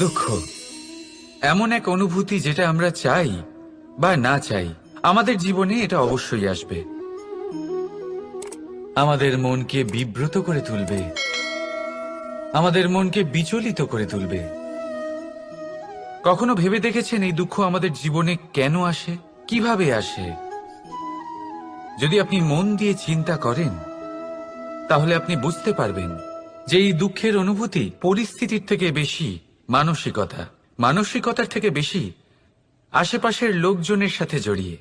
দুঃখ। এমন এক অনুভূতি যেটা আমরা চাই বা না চাই, আমাদের জীবনে এটা অবশ্যই আসবে। আমাদের মনকে বিব্রত করে তুলবে। আমাদের মনকে বিচলিত করে তুলবে। কখনো ভেবে দেখেছেন এই দুঃখ আমাদের জীবনে কেন আসে? কীভাবে আসে? যদি আপনি মন দিয়ে চিন্তা করেন, তাহলে আপনি বুঝতে পারবেন যে এই দুঃখের অনুভূতি পরিস্থিতির থেকে বেশি মানসিকতা। মানসিকতার থেকে বেশি আশেপাশের লোকজনের সাথে জড়িয়ে।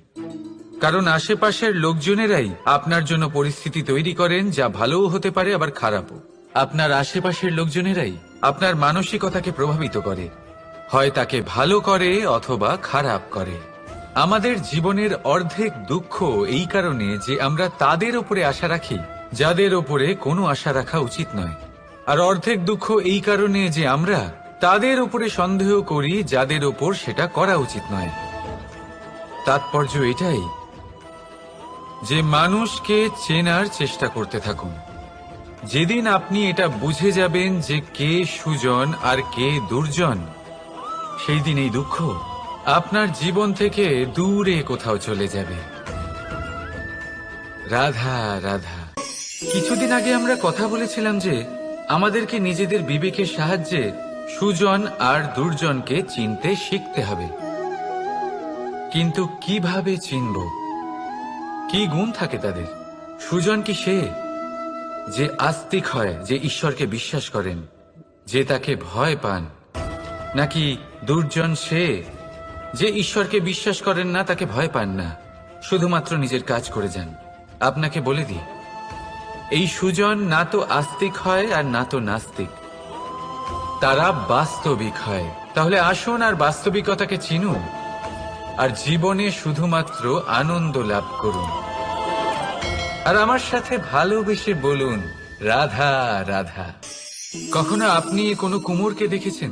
কারণ আশেপাশের লোকজনেরাই আপনার জন্য পরিস্থিতি তৈরি করেন যা ভালোও হতে পারে, আবার খারাপও। আপনার আশেপাশের লোকজনেরাই আপনার মানসিকতাকে প্রভাবিত করে। হয় তাকে ভালো করে অথবা খারাপ করে। আমাদের জীবনের অর্ধেক দুঃখ এই কারণে যে আমরা তাদের ওপরে আশা রাখি, যাদের ওপরে কোনো আশা রাখা উচিত নয়। আর অর্ধেক দুঃখ এই কারণে যে আমরা তাদের উপরে সন্দেহ করি যাদের ওপর সেটা করা উচিত নয়। তাৎপর্য এটাই যে মানুষকে চেনার চেষ্টা করতে থাকুন। যেদিন আপনি এটা বুঝে যাবেন যে কে সুজন আর কে দুর্জন, সেই দিন এই দুঃখ আপনার জীবন থেকে দূরে কোথাও চলে যাবে। রাধা রাধা। কিছুদিন আগে আমরা কথা বলেছিলাম যে আমাদেরকে নিজেদের বিবেকের সাহায্যে সুজন আর দুর্জনকে চিনতে শিখতে হবে। কিন্তু কীভাবে চিনব? কি গুণ থাকে তাদের? সুজন কি সে? যে আস্তিক হয়, যে ঈশ্বরকে বিশ্বাস করেন, যে তাকে ভয় পান, নাকি দুর্জন সে, যে ঈশ্বরকে বিশ্বাস করেন না, তাকে ভয় পান না, শুধুমাত্র নিজের কাজ করে যান? আপনাকে বলে দিই, এই সুজন না তো আস্তিক হয় আর না তো নাস্তিক। তারা বাস্তবিক হয়। তাহলে আসুন আর বাস্তবিকতাকে চিনুন। আর জীবনে শুধুমাত্র আনন্দ লাভ করুন। আর আমার সাথে ভালোবেসে বলুন, রাধা রাধা। কখনো আপনি কোনো কুমোরকে দেখেছেন?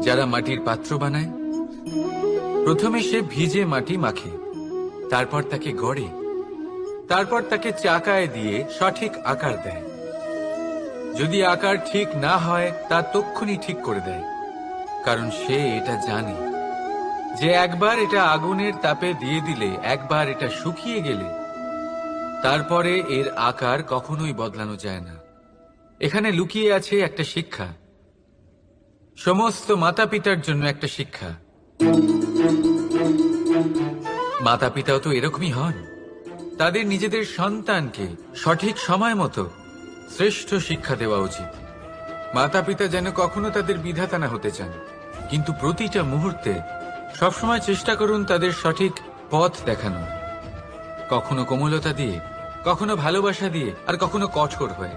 যারা মাটির পাত্র বানায়? প্রথমে সে ভিজে মাটি মাখে, তারপর তাকে গড়ে, তারপর তাকে চাকায় দিয়ে সঠিক আকার দেয়। যদি আকার ঠিক না হয়, তা তক্ষুনি ঠিক করে দেয়। কারণ সে এটা জানে। যে একবার এটা আগুনের তাপে দিয়ে দিলে, একবার এটা শুকিয়ে গেলে, তারপরে এর আকার কখনোই বদলানো যায় না। এখানে লুকিয়ে আছে একটা শিক্ষা। সমস্ত মাতা পিতার জন্য একটা শিক্ষা। মাতা পিতাও তো এরকমই হন। তাদের নিজেদের সন্তানকে সঠিক সময় মতো শ্রেষ্ঠ শিক্ষা দেওয়া উচিত। মাতা পিতা যেন কখনো তাদের বিধাতা না হতে চান, কিন্তু প্রতিটা মুহূর্তে সবসময় চেষ্টা করুন তাদের সঠিক পথ দেখানো। কখনো কোমলতা দিয়ে, কখনো ভালোবাসা দিয়ে, আর কখনো কঠোর হয়ে।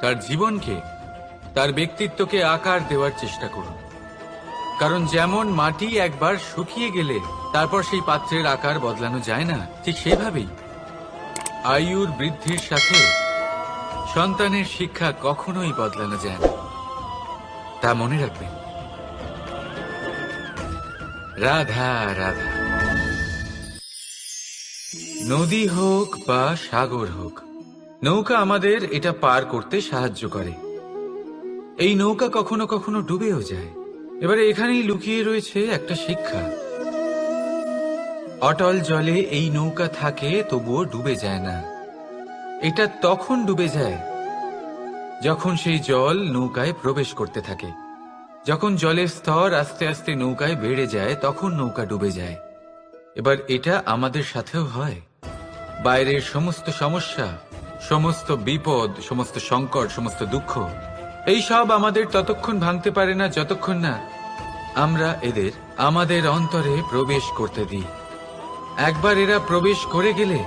তার জীবনকে, তার ব্যক্তিত্বকে আকার দেওয়ার চেষ্টা করুন। কারণ যেমন মাটি একবার শুকিয়ে গেলে তারপর সেই পাত্রের আকার বদলানো যায় না, ঠিক সেভাবেই আয়ুর বৃদ্ধির সাথে সন্তানের শিক্ষা কখনোই বদলানো যায়। না তা মনে রাখবেন। রাধা রাধা। নদী হোক বা সাগর হোক, নৌকা আমাদের এটা পার করতে সাহায্য করে। এই নৌকা কখনো কখনো ডুবেও যায়। এবারে এখানেই লুকিয়ে রয়েছে একটা শিক্ষা। অটল জলে এই নৌকা থাকে, তবুও ডুবে যায় না। এটা তখন ডুবে যায়, যখন সেই জল নৌকায় প্রবেশ করতে থাকে। যখন জলের স্তর আস্তে আস্তে নৌকায় বেড়ে যায়, তখন নৌকা ডুবে যায়। এবার এটা আমাদের সাথেও হয়। বাইরের সমস্ত সমস্যা, সমস্ত বিপদ, সমস্ত সংকট, সমস্ত দুঃখ, এই সব আমাদের ততক্ষণ ভাঙতে পারে না, যতক্ষণ না আমরা এদের, আমাদের অন্তরে প্রবেশ করতে দিই। একবার এরা প্রবেশ করে গেলে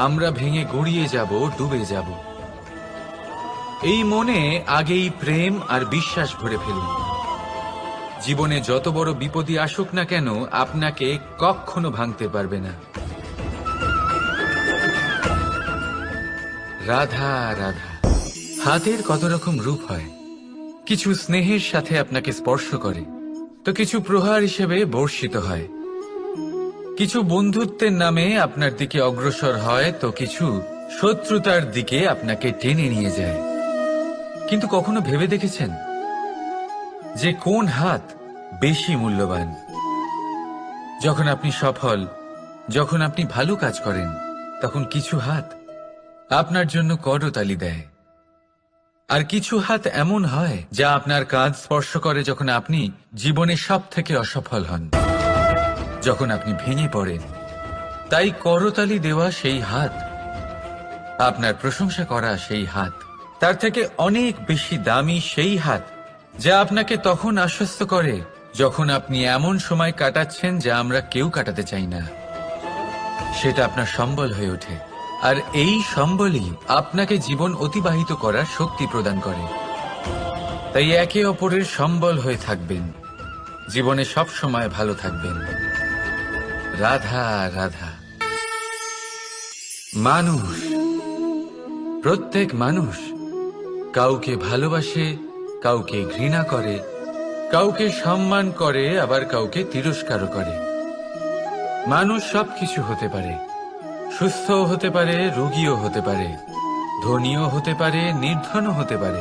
আমরা ভেঙে গড়িয়ে যাব, ডুবে যাব। এই মনে আগেই প্রেম আর বিশ্বাস ভরে ফেলুন। জীবনে যত বড় বিপদই আসুক না কেন, আপনাকে কখনো ভাঙতে পারবে না। রাধা রাধা। হাতের কত রকম রূপ হয়। কিছু স্নেহের সাথে আপনাকে স্পর্শ করে। তো কিছু প্রহার হিসেবে বর্ষিত হয়। কিছু বন্ধুত্বের নামে আপনার দিকে অগ্রসর হয়, তো কিছু শত্রুতার দিকে আপনাকে টেনে নিয়ে যায়। কিন্তু কখনো ভেবে দেখেছেন যে কোন হাত বেশি মূল্যবান? যখন আপনি সফল, যখন আপনি ভালো কাজ করেন, তখন কিছু হাত আপনার জন্য করতালি দেয়। আর কিছু হাত এমন হয় যা আপনার কাজ স্পর্শ করে যখন আপনি জীবনে সব থেকে অসফল হন। যখন আপনি ভেঙে পড়েন, তাই করতালি দেওয়া সেই হাত, আপনার প্রশংসা করা সেই হাত, তার থেকে অনেক বেশি দামি সেই হাত, যা আপনাকে তখন আশ্বস্ত করে যখন আপনি এমন সময় কাটাচ্ছেন যা আমরা কেউ কাটাতে চাই না। সেটা আপনার সম্বল হয়ে ওঠে, আর এই সম্বলই আপনাকে জীবন অতিবাহিত করার শক্তি প্রদান করে। তাই একে অপরের সম্বল হয়ে থাকবেন, জীবনে সব সময় ভালো থাকবেন। রাধা রাধা। মানুষ। প্রত্যেক মানুষ কাউকে ভালোবাসে, কাউকে ঘৃণা করে, কাউকে সম্মান করে, আবার কাউকে তিরস্কারও করে। মানুষ সবকিছু হতে পারে। সুস্থও হতে পারে, রোগীও হতে পারে। ধনীও হতে পারে, নির্ধনও হতে পারে।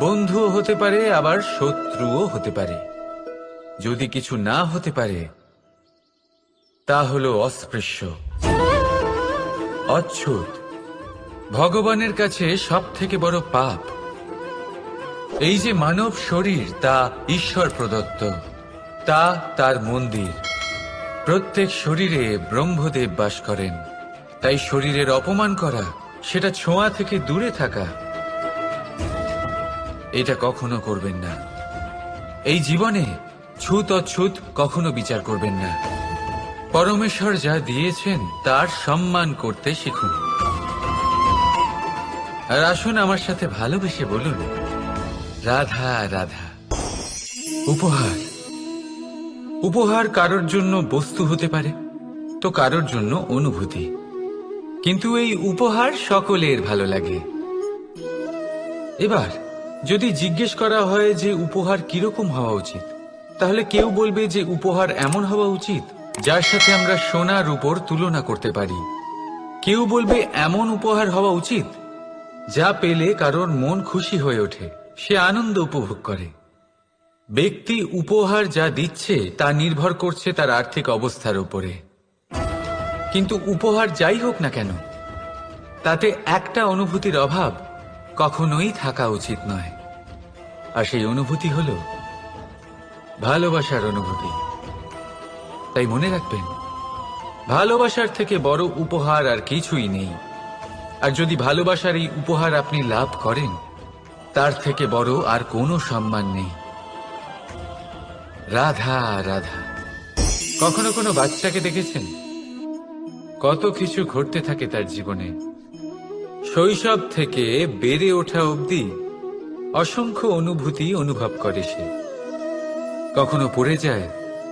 বন্ধুও হতে পারে, আবার শত্রুও হতে পারে। যদি কিছু না হতে পারে তা হলো অস্পৃশ্য। অচ্ছুত। ভগবানের কাছে সব থেকে বড় পাপ। এই যে মানব শরীর, তা ঈশ্বর প্রদত্ত। তা তার মন্দির। প্রত্যেক শরীরে ব্রহ্মদেব বাস করেন। তাই শরীরের অপমান করা, সেটা ছোঁয়া থেকে দূরে থাকা, এটা কখনো করবেন না। এই জীবনে ছুত অছুত কখনো বিচার করবেন না। পরমেশ্বর যা দিয়েছেন, তার সম্মান করতে শিখুন। আর আসুন আমার সাথে ভালোবেসে বলুন, রাধা রাধা। উপহার। উপহার কারোর জন্য বস্তু হতে পারে, তো কারোর জন্য অনুভূতি। কিন্তু এই উপহার সকলের ভালো লাগে। এবার, যদি জিজ্ঞেস করা হয় যে উপহার কীরকম হওয়া উচিত, তাহলে কেউ বলবে যে উপহার এমন হওয়া উচিত যার সাথে আমরা সোনার উপর তুলনা করতে পারি। কেউ বলবে, এমন উপহার হওয়া উচিত যা পেলে কারোর মন খুশি হয়ে ওঠে, সে আনন্দ উপভোগ করে। ব্যক্তি উপহার যা দিচ্ছে, তা নির্ভর করছে তার আর্থিক অবস্থার উপরে। কিন্তু উপহার যাই হোক না কেন, তাতে একটা অনুভূতির অভাব কখনোই থাকা উচিত নয়। আর সেই অনুভূতি হল ভালোবাসার অনুভূতি। তাই মনে রাখবেন, ভালোবাসার থেকে বড় উপহার আর কিছুই নেই। আর যদি ভালোবাসার এই উপহার আপনি লাভ করেন, তার থেকে বড় আর কোনো সম্মান নেই। রাধা রাধা। কখনো কোনো বাচ্চাকে দেখেছেন? কত কিছু ঘটতে থাকে তার জীবনে। শৈশব থেকে বেড়ে ওঠা অবধি অসংখ্য অনুভূতি অনুভব করে সে। কখনো পড়ে যায়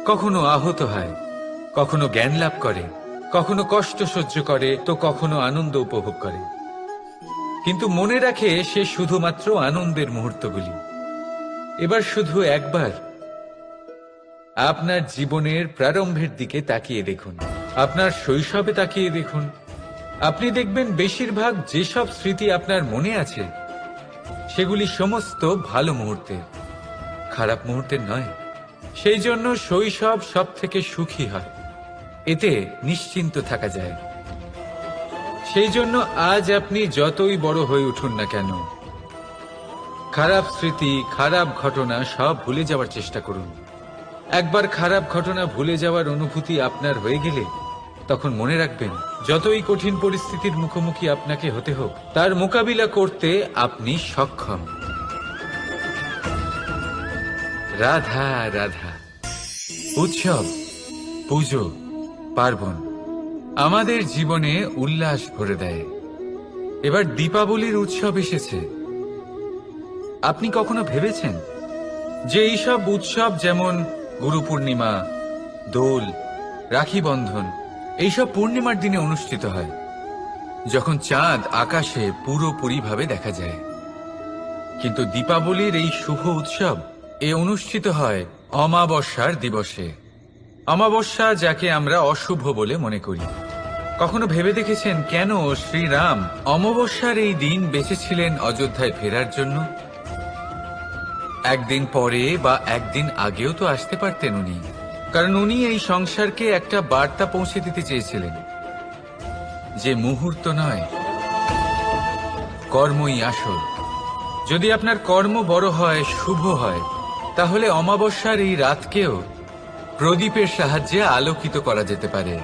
কখনো আহত হয়, কখনো জ্ঞান লাভ করে, কখনো কষ্ট সহ্য করে, তো কখনো আনন্দ উপভোগ করে। কিন্তু মনে রাখে সে শুধুমাত্র আনন্দের মুহূর্তগুলি। এবার শুধু একবার। আপনার জীবনের প্রারম্ভের দিকে তাকিয়ে দেখুন, আপনার শৈশবে তাকিয়ে দেখুন। আপনি দেখবেন বেশিরভাগ যেসব স্মৃতি আপনার মনে আছে, সেগুলি সমস্ত ভালো মুহূর্তের, খারাপ মুহূর্তের নয়। সেই জন্য শৈশব সব থেকে সুখী হয়। এতে নিশ্চিন্ত থাকা যায়। সেই জন্য আজ আপনি যতই বড় হয়ে উঠুন না কেন, খারাপ স্মৃতি, খারাপ ঘটনা সব ভুলে যাওয়ার চেষ্টা করুন। একবার খারাপ ঘটনা ভুলে যাওয়ার অনুভূতি আপনার হয়ে গেলে তখন মনে রাখবেন, যতই কঠিন পরিস্থিতির মুখোমুখি আপনাকে হতে হোক, তার মোকাবিলা করতে আপনি সক্ষম। রাধা রাধা। উৎসব, পুজো, পার্বণ আমাদের জীবনে উল্লাস ভরে দেয়। এবার দীপাবলির উৎসব এসেছে। আপনি কখনো ভেবেছেন যে এইসব উৎসব যেমন গুরু পূর্ণিমা, দোল, রাখি বন্ধন, এইসব পূর্ণিমার দিনে অনুষ্ঠিত হয়, যখন চাঁদ আকাশে পুরোপুরিভাবে দেখা যায়। কিন্তু দীপাবলির এই শুভ উৎসব এ অনুষ্ঠিত হয় অমাবস্যার দিবসে। অমাবস্যা যাকে আমরা অশুভ বলে মনে করি। কখনো ভেবে দেখেছেন কেন শ্রীরাম অমাবস্যার এই দিন বেঁচেছিলেন অযোধ্যায় ফেরার জন্য? একদিন পরে বা একদিন আগেও তো আসতে পারতেন উনি। কারণ উনি এই সংসারকে একটা বার্তা পৌঁছে দিতে চেয়েছিলেন। যে মুহূর্ত নয়, কর্মই আসল। যদি আপনার কর্ম বড় হয়, শুভ হয় তাহলে অমাবস্যার এই রাতকেও প্রদীপের সাহায্যে আলোকিত করা যেতে পারে।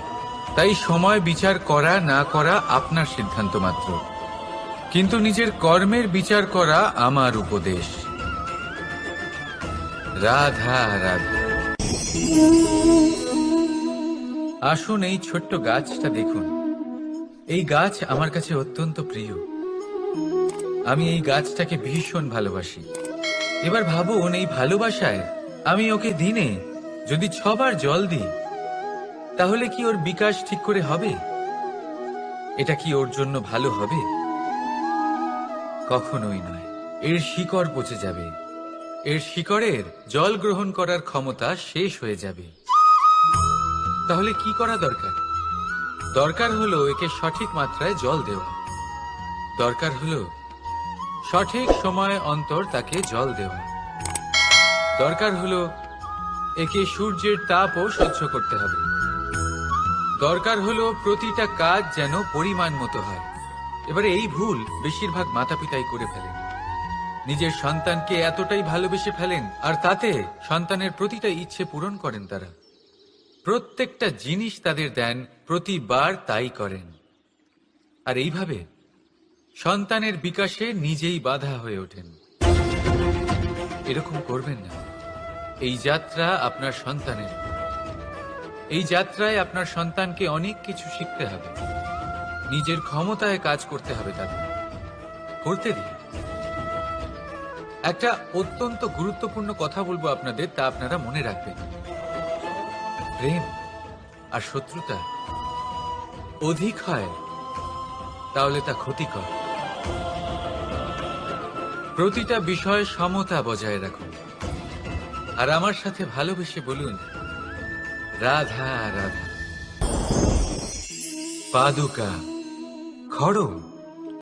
তাই সময় বিচার করা না করা আপনার সিদ্ধান্ত মাত্র। কিন্তু নিজের কর্মের বিচার করা আমার উপদেশ। রাধা রাধা। আসুন এই ছোট্ট গাছটা দেখুন। এই গাছ আমার কাছে অত্যন্ত প্রিয়। আমি এই গাছটাকে ভীষণ ভালোবাসি। এবার ভাবুন এই ভালোবাসায় আমি ওকে দিনে যদি ছবার জল দিই, তাহলে কি ওর বিকাশ ঠিক করে হবে? এটা কি ওর জন্য ভালো হবে? কখনোই নয়। এর শিকড় পচে যাবে। এর শিকড়ের জল গ্রহণ করার ক্ষমতা শেষ হয়ে যাবে। তাহলে কি করা দরকার? দরকার হলো একে সঠিক মাত্রায় জল দেওয়া। দরকার হলো সঠিক সময় অন্তর তাকে জল দেওয়া দরকার হলো একে সূর্যের তাপও সহ্য করতে হবে। দরকার হলো প্রতিটা কাজ যেন পরিমাণ মতো হয়। এবারে এই ভুল বেশিরভাগ মাতা পিতাই করে ফেলেন। নিজের সন্তানকে এতটাই ভালোবেসে ফেলেন, আর তাতে সন্তানের প্রতিটা ইচ্ছে পূরণ করেন তারা। প্রত্যেকটা জিনিস তাদের দেন, প্রতিবার তাই করেন। আর এইভাবে সন্তানের বিকাশে নিজেই বাধা হয়ে ওঠেন। এরকম করবেন না। এই যাত্রা আপনার সন্তানের। এই যাত্রায় আপনার সন্তানকে অনেক কিছু শিখতে হবে। নিজের ক্ষমতায় কাজ করতে হবে তাদের। করতে দিন। একটা অত্যন্ত গুরুত্বপূর্ণ কথা বলব আপনাদের, তা আপনারা মনে রাখবেন। প্রেম আর শত্রুতা অধিক হয়, তাহলে তা ক্ষতিকর। প্রতিটা বিষয়ে সমতা বজায় রাখুন। আর আমার সাথে ভালোবেসে বলুন রাধা রাধা। পাদুকা খড়ম।